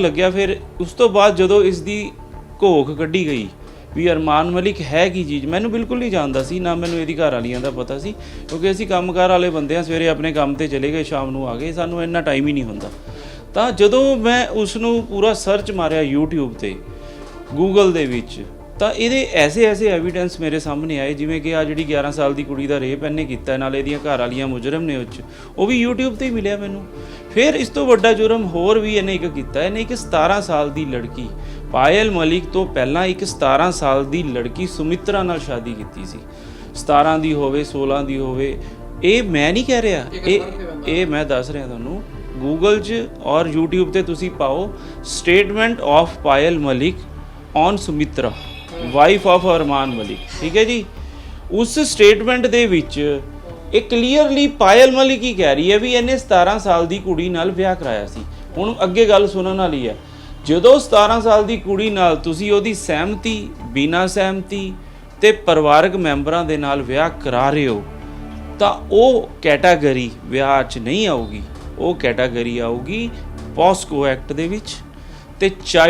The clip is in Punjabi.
ਲੱਗਿਆ, ਫਿਰ ਉਸ ਤੋਂ ਬਾਅਦ ਜਦੋਂ ਇਸ ਦੀ ਘੋਖ ਕੱਢੀ ਗਈ ਵੀ ਅਰਮਾਨ ਮਲਿਕ ਹੈ ਕੀ ਚੀਜ਼, ਮੈਨੂੰ ਬਿਲਕੁਲ ਨਹੀਂ ਜਾਣਦਾ ਸੀ, ਨਾ ਮੈਨੂੰ ਇਹਦੀ ਘਰ ਵਾਲੀਆਂ ਦਾ ਪਤਾ ਸੀ, ਕਿਉਂਕਿ ਅਸੀਂ ਕੰਮਕਾਰ ਵਾਲੇ ਬੰਦੇ ਆ ਸਵੇਰੇ ਆਪਣੇ ਕੰਮ ਤੇ ਚਲੇ ਗਏ, ਸ਼ਾਮ ਨੂੰ ਆ ਗਏ, ਸਾਨੂੰ ਇੰਨਾ ਟਾਈਮ ਹੀ ਨਹੀਂ ਹੁੰਦਾ। ਤਾਂ ਜਦੋਂ ਮੈਂ ਉਸ ਨੂੰ ਪੂਰਾ ਸਰਚ ਮਾਰਿਆ YouTube ਤੇ, Google ਦੇ ਵਿੱਚ, ਤਾਂ ਇਹਦੇ ਐਸੇ ਐਸੇ ਐਵੀਡੈਂਸ ਮੇਰੇ ਸਾਹਮਣੇ ਆਏ, ਜਿਵੇਂ ਕਿ ਆ ਜਿਹੜੀ 11 ਸਾਲ ਦੀ ਕੁੜੀ ਦਾ ਰੇਪ ਇਹਨੇ ਕੀਤਾ, ਨਾਲ ਇਹਦੀਆਂ ਘਰ ਵਾਲੀਆਂ ਮੁਜਰਮ ਨੇ ਉੱਚ ਉਹ ਵੀ YouTube ਤੇ ਹੀ ਮਿਲਿਆ ਮੈਨੂੰ। ਫਿਰ ਇਸ ਤੋਂ ਵੱਡਾ ਜੁਰਮ ਹੋਰ ਵੀ ਇਹਨੇ ਇੱਕ ਕੀਤਾ। ਇਹਨੇ ਇੱਕ 17 ਸਾਲ ਦੀ ਲੜਕੀ ਪਾਇਲ ਮਲਿਕ ਤੋਂ ਪਹਿਲਾਂ ਇੱਕ 17 ਸਾਲ ਦੀ ਲੜਕੀ ਸੁਮਿਤਰਾ ਨਾਲ ਸ਼ਾਦੀ ਕੀਤੀ ਸੀ। 17 ਦੀ ਹੋਵੇ 16 ਦੀ ਹੋਵੇ ਇਹ ਮੈਂ ਨਹੀਂ ਕਹਿ ਰਿਹਾ। ਇਹ ਇਹ ਮੈਂ ਦੱਸ ਰਿਹਾ ਤੁਹਾਨੂੰ ਗੂਗਲ 'ਚ ਔਰ YouTube ਤੇ ਤੁਸੀਂ ਪਾਓ statement of Payal Malik on Sumitra wife of Armaan Malik. ਠੀਕ ਹੈ ਜੀ? ਉਸ ਸਟੇਟਮੈਂਟ ਦੇ ਵਿੱਚ ਇਹ ਕਲੀਅਰਲੀ ਪਾਇਲ ਮਲਿਕ ਹੀ ਕਹਿ ਰਹੀ ਹੈ ਵੀ ਇਹਨੇ 17 ਸਾਲ ਦੀ ਕੁੜੀ ਨਾਲ ਵਿਆਹ ਕਰਾਇਆ ਸੀ। ਹੁਣ ਅੱਗੇ ਗੱਲ ਸੁਣਨ ਵਾਲੀ ਹੈ। ਜਦੋਂ 17 ਸਾਲ ਦੀ ਕੁੜੀ ਨਾਲ ਤੁਸੀਂ ਉਹਦੀ ਸਹਿਮਤੀ, ਬਿਨਾਂ ਸਹਿਮਤੀ ਤੇ ਪਰਿਵਾਰਕ ਮੈਂਬਰਾਂ ਦੇ ਨਾਲ ਵਿਆਹ ਕਰਾ ਰਹੇ ਹੋ, ਤਾਂ ਉਹ ਕੈਟਾਗਰੀ ਵਿਆਹ 'ਚ ਨਹੀਂ ਆਊਗੀ। ਉਹ ਕੈਟਾਗਰੀ ਆਊਗੀ ਪੋਸਕੋ ਐਕਟ ਦੇ ਵਿੱਚ ਤੇ ਚਾਈਲਡ